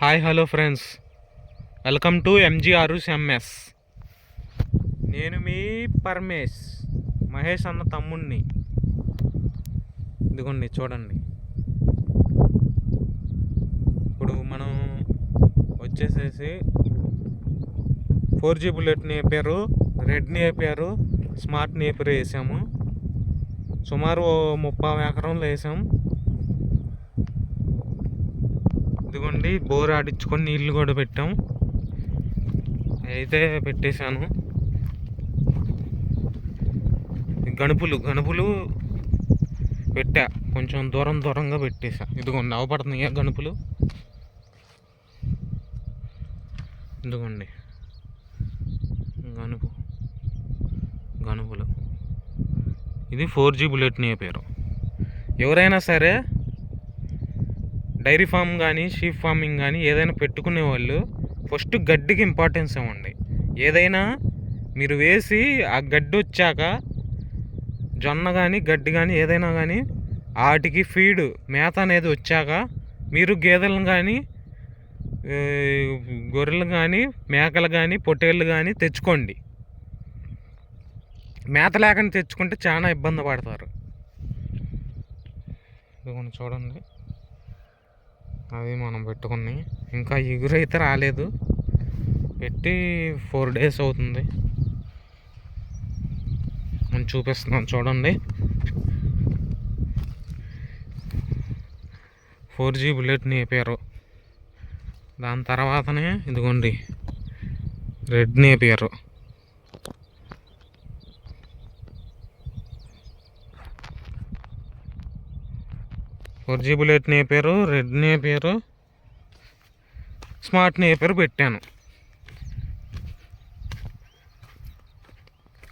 Hi hello friends. Welcome to MGR MS నేను మీ పరమేష్ మహేష్ అన్న తమ్ముణ్ణి. ఇదిగోండి చూడండి. ఇప్పుడు మనం వచ్చేసేసి four G bullet napier red napier smart napier వేసాము. సుమారు ఓ ముప్పై ఎకరంలో వేసాం. ఇదిగోండి బోర్ ఆడించుకొని నీళ్ళు కూడా పెట్టాం. అయితే పెట్టేశాను. గణుపులు గణుపులు పెట్టా. కొంచెం దూరం దూరంగా పెట్టేశా. ఇదిగోండి అవపడుతున్నాయా గణుపులు ఇదిగోండి గనుపు గనుపులు. ఇది ఫోర్ జీ బుల్లెట్ పేరు. ఎవరైనా సరే డైరీ ఫామ్ కానీ షీప్ ఫార్మింగ్ కానీ ఏదైనా పెట్టుకునే వాళ్ళు ఫస్ట్ గడ్డికి ఇంపార్టెన్స్ ఇవ్వండి. ఏదైనా మీరు వేసి ఆ గడ్డి వచ్చాక జొన్న కానీ గడ్డి కానీ ఏదైనా కానీ వాటికి ఫీడ్ మేత అనేది వచ్చాక మీరు గేదెలను కానీ గొర్రెలు కానీ మేకలు కానీ పొట్టేళ్ళు కానీ తెచ్చుకోండి. మేత లేకుండా తెచ్చుకుంటే చాలా ఇబ్బంది పడతారు. చూడండి. అది మనం పెట్టుకుని. ఇంకా ఎగురు అయితే రాలేదు. పెట్టి ఫోర్ డేస్ అవుతుంది. నేను చూపిస్తున్నాను చూడండి. ఫోర్ జీ బుల్లెట్ నేపారు దాని తర్వాతనే ఇదిగోండి. Red napier four G bullet napier red napier smart napier పెట్టాను.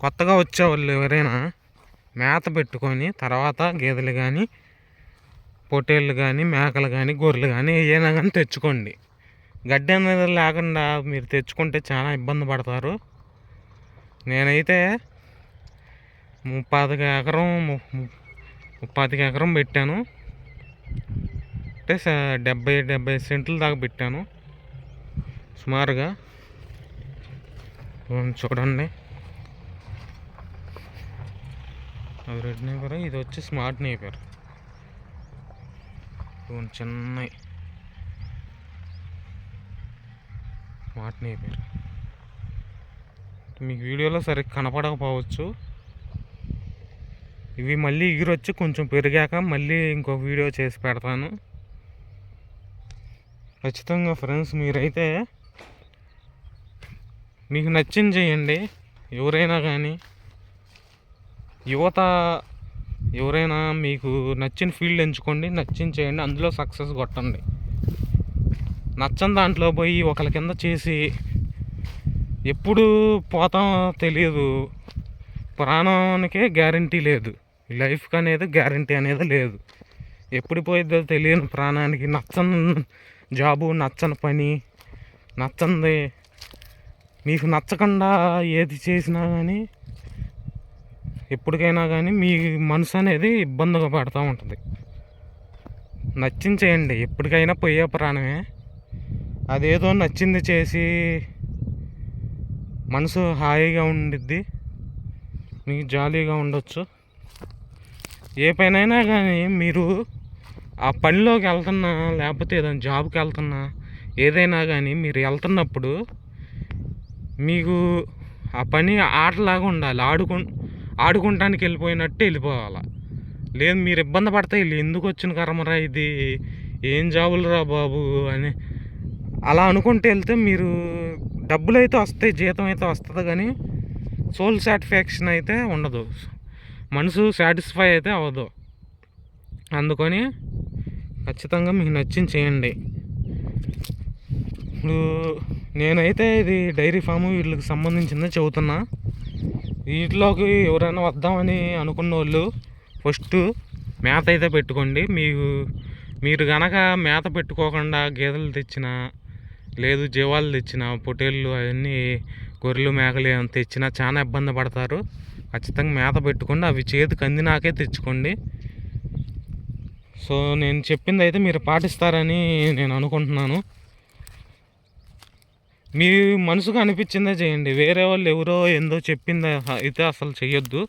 కొత్తగా వచ్చేవాళ్ళు ఎవరైనా మేత పెట్టుకొని తర్వాత గేదెలు కానీ పొట్టేళ్ళు కానీ మేకలు కానీ గొర్రెలు కానీ ఏదైనా కానీ తెచ్చుకోండి. గడ్డి అనేది లేకుండా మీరు తెచ్చుకుంటే చాలా ఇబ్బంది పడతారు. నేనైతే ముప్పాతిక ఎకరం ముప్పై ఎకరం పెట్టాను. అంటే డెబ్బై డెబ్బై సెంట్లు దాకా పెట్టాను. సుమారుగా. చూడండి. అది రెడ్ నేపర్ ఇది వచ్చి స్మార్ట్ నేపర్. ఇదిగోండి స్మార్ట్ నేపర్. మీకు వీడియోలో సరిగ్గా కనపడకపోవచ్చు. ఇవి మళ్ళీ ఎగిరొచ్చి కొంచెం పెరిగాక మళ్ళీ ఇంకో వీడియో చేసి పెడతాను. ఖచ్చితంగా ఫ్రెండ్స్ మీరైతే మీకు నచ్చింది చేయండి. ఎవరైనా కానీ యువత ఎవరైనా మీకు నచ్చిన ఫీల్డ్ ఎంచుకోండి నచ్చింది చేయండి అందులో సక్సెస్ కొట్టండి. నచ్చని దాంట్లో పోయి ఒకరి కింద చేసి ఎప్పుడు పోతామో తెలియదు. ప్రాణానికే గ్యారంటీ లేదు. లైఫ్కి అనేది గ్యారంటీ అనేది లేదు. ఎప్పుడు పోయిద్దో తెలియని ప్రాణానికి నచ్చని జాబు నచ్చని పని నచ్చంది. మీకు నచ్చకుండా ఏది చేసినా కానీ ఎప్పటికైనా కానీ మీ మనసు అనేది ఇబ్బందిగా పడుతూ ఉంటుంది. నచ్చింది చేయండి ఎప్పటికైనా పోయే ప్రాణమే. అదేదో నచ్చింది చేసి మనసు హాయిగా ఉండిద్ది. మీకు జాలీగా ఉండొచ్చు. ఏ పనైనా కానీ మీరు ఆ పనిలోకి వెళ్తున్నా లేకపోతే ఏదైనా జాబ్కి వెళ్తున్నా ఏదైనా కానీ మీరు వెళ్తున్నప్పుడు మీకు ఆ పని ఆటలాగా ఉండాలి. ఆడుకు ఆడుకుంటానికి వెళ్ళిపోయినట్టు వెళ్ళిపోవాలి. లేదు మీరు ఇబ్బంది పడతాయి వీళ్ళు ఎందుకు వచ్చిన కర్మరా ఇది? ఏం జాబులు రా బాబు అని అలా అనుకుంటూ వెళ్తే మీరు డబ్బులు అయితే వస్తాయి జీతం అయితే వస్తుంది కానీ సోల్ సాటిస్ఫాక్షన్ అయితే ఉండదు. మనసు సాటిస్ఫై అయితే అవ్వదు. అందుకని ఖచ్చితంగా మీకు నచ్చింది చేయండి. ఇప్పుడు నేనైతే ఇది డైరీ ఫామ్ వీళ్ళకి సంబంధించిందే చెబుతున్నా. వీటిలోకి ఎవరైనా వద్దామని అనుకున్న వాళ్ళు ఫస్ట్ మేత అయితే పెట్టుకోండి. మీకు మీరు గనక మేత పెట్టుకోకుండా గేదెలు తెచ్చినా లేదు జీవాలు తెచ్చినా పొటేళ్ళు అవన్నీ గొర్రెలు మేకలు ఏమైనా తెచ్చినా చాలా ఇబ్బంది పడతారు. ఖచ్చితంగా మేత పెట్టుకోండి. అవి చేతికి అందినాకే తెచ్చుకోండి. సో నేను చెప్పింది అయితే మీరు పాటిస్తారని నేను అనుకుంటున్నాను. మీ మనసుకు అనిపించిందే చేయండి. వేరే వాళ్ళు ఎవరో ఏందో చెప్పింది అయితే అసలు చేయొద్దు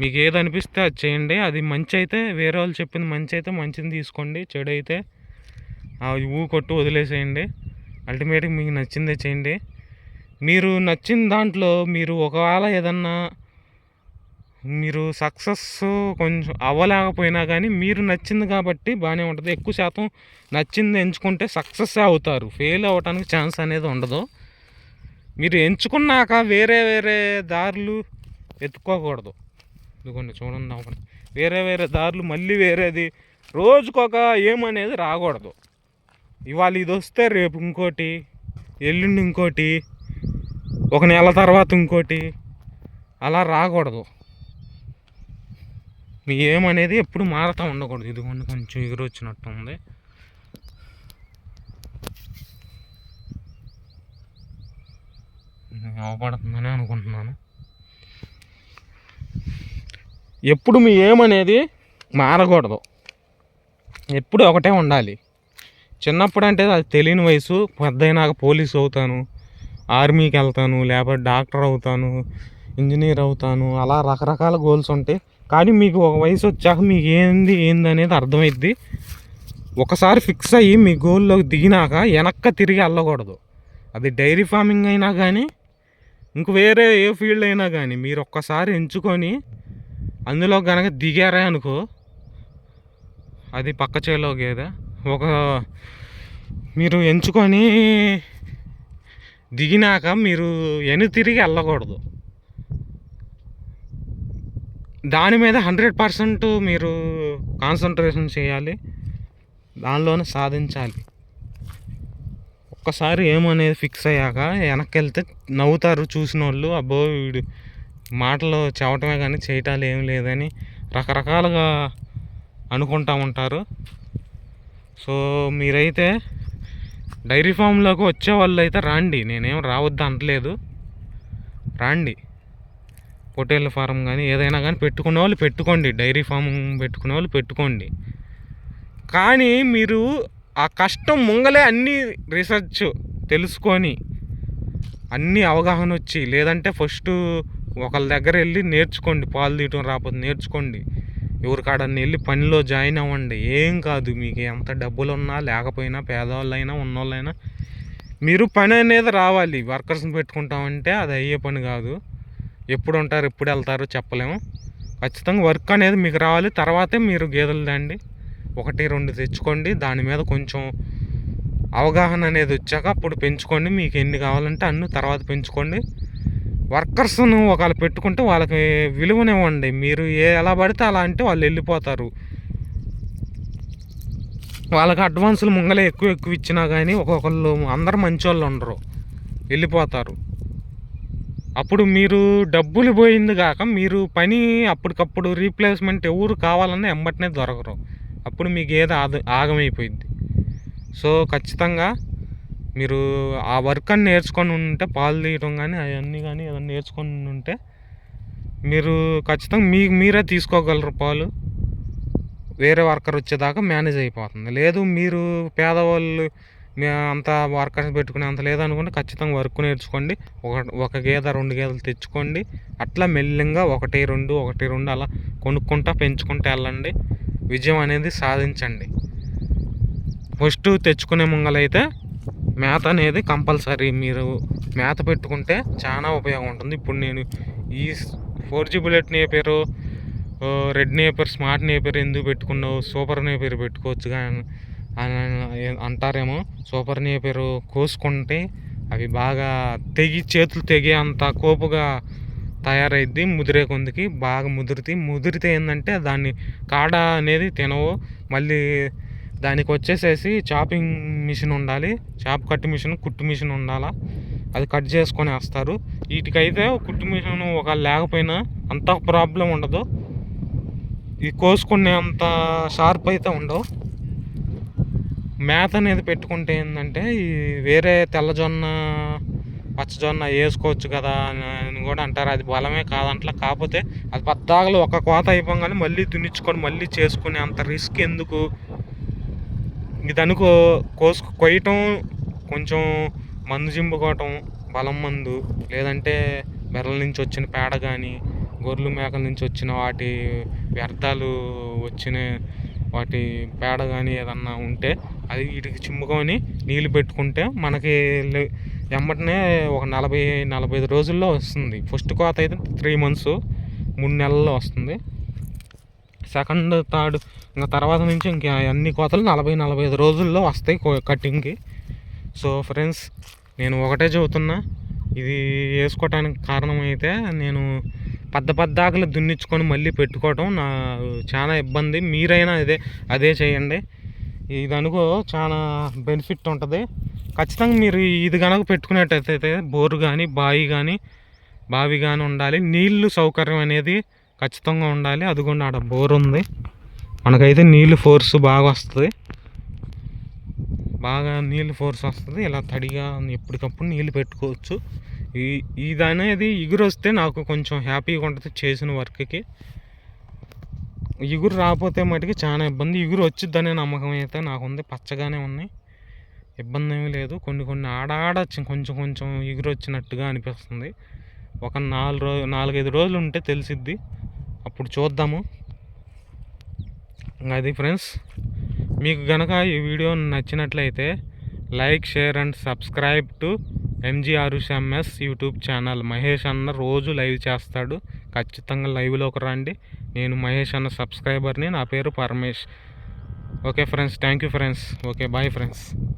మీకు ఏది అనిపిస్తే అది చేయండి. అది మంచి అయితే వేరే వాళ్ళు చెప్పింది మంచి అయితే మంచిని తీసుకోండి. చెడు అయితే ఆ ఊ కొట్టు వదిలేసేయండి. అల్టిమేట్గా మీకు నచ్చిందే చేయండి. మీరు నచ్చిన దాంట్లో మీరు ఒకవేళ ఏదన్నా మీరు సక్సెస్ కొంచెం అవ్వలేకపోయినా కానీ మీరు నచ్చింది కాబట్టి బాగానే ఉంటుంది. ఎక్కువ శాతం నచ్చింది ఎంచుకుంటే సక్సెస్ అవుతారు. ఫెయిల్ అవ్వడానికి ఛాన్స్ అనేది ఉండదు. మీరు ఎంచుకున్నాక వేరే వేరే దారులు ఎత్తుకోకూడదు. ఇదిగోండి చూడండి వేరే వేరే దారులు మళ్ళీ వేరేది. రోజుకొక ఏమనేది రాకూడదు. ఇవాళ ఇది వస్తే రేపు ఇంకోటి ఎల్లుండి ఇంకోటి ఒక నెల తర్వాత ఇంకోటి అలా రాకూడదు. మీ ఏమనేది ఎప్పుడు మారుతూ ఉండకూడదు. ఇదిగోండి కొంచెం ఎగురు వచ్చినట్టు ఉంది. అవపడుతుందని అనుకుంటున్నాను. ఎప్పుడు మీ ఏమనేది మారకూడదు. ఎప్పుడు ఒకటే ఉండాలి. చిన్నప్పుడు అంటే అది తెలియని వయసు. పెద్ద అయినాక పోలీస్ అవుతాను. ఆర్మీకి వెళ్తాను లేకపోతే డాక్టర్ అవుతాను. ఇంజనీర్ అవుతాను. అలా రకరకాల గోల్స్ ఉంటాయి కానీ మీకు ఒక వయసు వచ్చాక మీకు ఏంది ఏంది అనేది అర్థమైద్ది. ఒకసారి ఫిక్స్ అయ్యి మీ గోల్లోకి దిగినాక వెనక్క తిరిగి వెళ్ళకూడదు. అది డైరీ ఫార్మింగ్ అయినా కానీ ఇంక వేరే ఏ ఫీల్డ్ అయినా కానీ మీరు ఒక్కసారి ఎంచుకొని అందులో కనుక దిగారే అనుకో అది పక్క చేలో గేదె. ఒక మీరు ఎంచుకొని దిగినాక మీరు ఎను తిరిగి వెళ్ళకూడదు. దాని మీద హండ్రెడ్ పర్సెంట్ మీరు కాన్సన్ట్రేషన్ చేయాలి. దానిలోనే సాధించాలి. ఒక్కసారి ఏమనేది ఫిక్స్ అయ్యాక వెనక్కి వెళ్తే నవ్వుతారు చూసిన వాళ్ళు అబ్బో వీడు మాటలు చెప్పటమే కానీ చేయటాలు ఏం లేదని రకరకాలుగా అనుకుంటా ఉంటారు. సో మీరైతే డైరీ ఫామ్లోకి వచ్చే వాళ్ళు అయితే రాండి. నేనేం రావద్దు అనట్లేదు రాండి. పొటేళ్ళ ఫారం కానీ ఏదైనా కానీ పెట్టుకునే వాళ్ళు పెట్టుకోండి. డైరీ ఫామ్ పెట్టుకునే వాళ్ళు పెట్టుకోండి. కానీ మీరు ఆ కష్టం ముంగలే అన్నీ రీసెర్చ్ తెలుసుకొని అన్నీ అవగాహన వచ్చి లేదంటే ఫస్ట్ ఒకళ్ళ దగ్గర వెళ్ళి నేర్చుకోండి. పాలు తీయటం రాకపోతే నేర్చుకోండి. ఎవరికాడని వెళ్ళి పనిలో జాయిన్ అవ్వండి. ఏం కాదు మీకు ఎంత డబ్బులు ఉన్నా లేకపోయినా పేదవాళ్ళైనా ఉన్నోళ్ళైనా మీరు పని అనేది రావాలి. వర్కర్స్ని పెట్టుకుంటామంటే అది అయ్యే పని కాదు. ఎప్పుడు ఉంటారు ఎప్పుడు వెళ్తారో చెప్పలేము. ఖచ్చితంగా వర్క్ అనేది మీకు రావాలి. తర్వాతే మీరు గేదెలు దండి. ఒకటి రెండు తెచ్చుకోండి. దాని మీద కొంచెం అవగాహన అనేది వచ్చాక అప్పుడు పెంచుకోండి. మీకు ఎన్ని కావాలంటే అన్ని తర్వాత పెంచుకోండి. వర్కర్స్ను ఒకవేళ పెట్టుకుంటే వాళ్ళకి విలువనివ్వండి. మీరు ఏ ఎలా పడితే అలా అంటే వాళ్ళు వెళ్ళిపోతారు. వాళ్ళకి అడ్వాన్సులు ముంగలే ఎక్కువ ఎక్కువ ఇచ్చినా కానీ ఒక్కొక్కళ్ళు అందరు మంచి వాళ్ళు ఉండరు. వెళ్ళిపోతారు. అప్పుడు మీరు డబ్బులు పోయింది కాక మీరు పని అప్పటికప్పుడు రీప్లేస్మెంట్ ఎవరు కావాలన్నా ఎంబటనే దొరకరు. అప్పుడు మీకు ఏదో ఆద ఆగమైపోయింది సో ఖచ్చితంగా మీరు ఆ వర్క్ అని నేర్చుకొని ఉంటే పాలు తీయడం కానీ అవన్నీ కానీ ఏదైనా నేర్చుకొని ఉంటే మీరు ఖచ్చితంగా మీ మీరే తీసుకోగలరు పాలు. వేరే వర్కర్ వచ్చేదాకా మేనేజ్ అయిపోతుంది. లేదు మీరు పేదవాళ్ళు మేము అంత వర్కర్స్ పెట్టుకునే అంత లేదనుకుంటే ఖచ్చితంగా వర్క్ నేర్చుకోండి. ఒక ఒక గేదె రెండు గేదెలు తెచ్చుకోండి. అట్లా మెల్లంగా ఒకటి రెండు ఒకటి రెండు అలా కొనుక్కుంటా పెంచుకుంటూ వెళ్ళండి. విజయం అనేది సాధించండి. ఫస్ట్ తెచ్చుకునే ముంగలైతే మేత అనేది కంపల్సరీ. మీరు మేత పెట్టుకుంటే చాలా ఉపయోగం ఉంటుంది. ఇప్పుడు నేను ఈ four G bullet napier red napier smart napier ఎందుకు పెట్టుకున్నావు? సూపర్ నేపర్ పెట్టుకోవచ్చు కానీ అంటారేమో సూపర్ నేపర్ కోసుకుంటే అవి బాగా తెగి చేతులు తెగే అంత కోపుగా తయారైద్ది ముదిరే కొందికి బాగా ముదిరితే. ముదిరితే ఏంటంటే దాన్ని కాడ అనేది తినవు మళ్ళీ దానికి వచ్చేసేసి చాపింగ్ మిషన్ ఉండాలి. చాప్ కట్ మిషన్ కుట్టు మిషన్ ఉండాలా. అది కట్ చేసుకొని వేస్తారు. వీటికైతే కుట్టు మిషన్ ఒక లేకపోయినా అంత ప్రాబ్లం ఉండదు. ఇది కోసుకునే అంత షార్ప్ అయితే ఉండవు. మేత అనేది పెట్టుకుంటే ఏంటంటే ఈ వేరే తెల్లజొన్న పచ్చజొన్న వేసుకోవచ్చు కదా అని కూడా అంటారు. అది బలమే కాదంట్లా కాకపోతే అది పద్దాగలు ఒక కోత అయిపోగానే మళ్ళీ దున్నించుకొని మళ్ళీ చేసుకునే అంత రిస్క్ ఎందుకు? ఇది అనుకో కోసు కొయ్యటం కొంచెం మందు జింపుకోవటం బలం మందు. లేదంటే బెర్రల నుంచి వచ్చిన పేడ కానీ గొర్రెలు మేకల నుంచి వచ్చిన వాటి వ్యర్థాలు వచ్చిన వాటి పేడ కానీ ఏదన్నా ఉంటే అది వీటికి చిమ్ముకొని నీళ్ళు పెట్టుకుంటే మనకి లే- వెంబటనే ఒక నలభై నలభై ఐదు రోజుల్లో వస్తుంది. ఫస్ట్ కోత అయితే త్రీ మంత్స్ మూడు నెలల్లో వస్తుంది. సెకండ్ థర్డ్ ఇంకా తర్వాత నుంచి ఇంకా అన్ని కోతలు నలభై నలభై ఐదు రోజుల్లో వస్తాయి కటింగ్కి. సో ఫ్రెండ్స్ నేను ఒకటే చెబుతున్నా. ఇది వేసుకోవటానికి కారణం అయితే నేను పెద్ద పెద్ద ఆకులు దున్నించుకొని మళ్ళీ పెట్టుకోవటం నా చాలా ఇబ్బంది. మీరైనా అదే అదే చేయండి. ఇది అనుకో చాలా బెనిఫిట్ ఉంటుంది. ఖచ్చితంగా మీరు ఇది కనుక పెట్టుకునేటైతే బోరు కానీ బావి కానీ బావి కానీ ఉండాలి. నీళ్ళు సౌకర్యం అనేది ఖచ్చితంగా ఉండాలి. అది కూడా ఆడ బోర్ ఉంది. మనకైతే నీళ్ళు ఫోర్స్ బాగా వస్తుంది. బాగా నీళ్ళు ఫోర్స్ వస్తుంది. ఇలా తడిగా ఎప్పటికప్పుడు నీళ్ళు పెట్టుకోవచ్చు. ఈ ఇది అనేది ఇగురు వస్తే నాకు కొంచెం హ్యాపీగా ఉంటుంది చేసిన వర్క్కి. ఇగురు రాకపోతే మటుకి చాలా ఇబ్బంది. ఇగురు వచ్చిద్దనే నమ్మకం అయితే నాకు ఉంది. పచ్చగానే ఉన్నాయి. ఇబ్బంది ఏమీ లేదు. కొన్ని కొన్ని ఆడాడ కొంచెం కొంచెం ఇగురు వచ్చినట్టుగా అనిపిస్తుంది. ఒక నాలుగు రోజు నాలుగైదు రోజులు ఉంటే తెలిసిద్ది. అప్పుడు చూద్దాము. అది ఫ్రెండ్స్ మీకు గనక ఈ వీడియో నచ్చినట్లయితే like share and subscribe to MGRMS YouTube channel Mahesh అన్న రోజు లైవ్ చేస్తాడు. ఖచ్చితంగా లైవ్లోకి రండి. నేను మహేష్ అన్న సబ్స్క్రైబర్ని నా. పేరు Paramesh okay friends thank you friends okay bye friends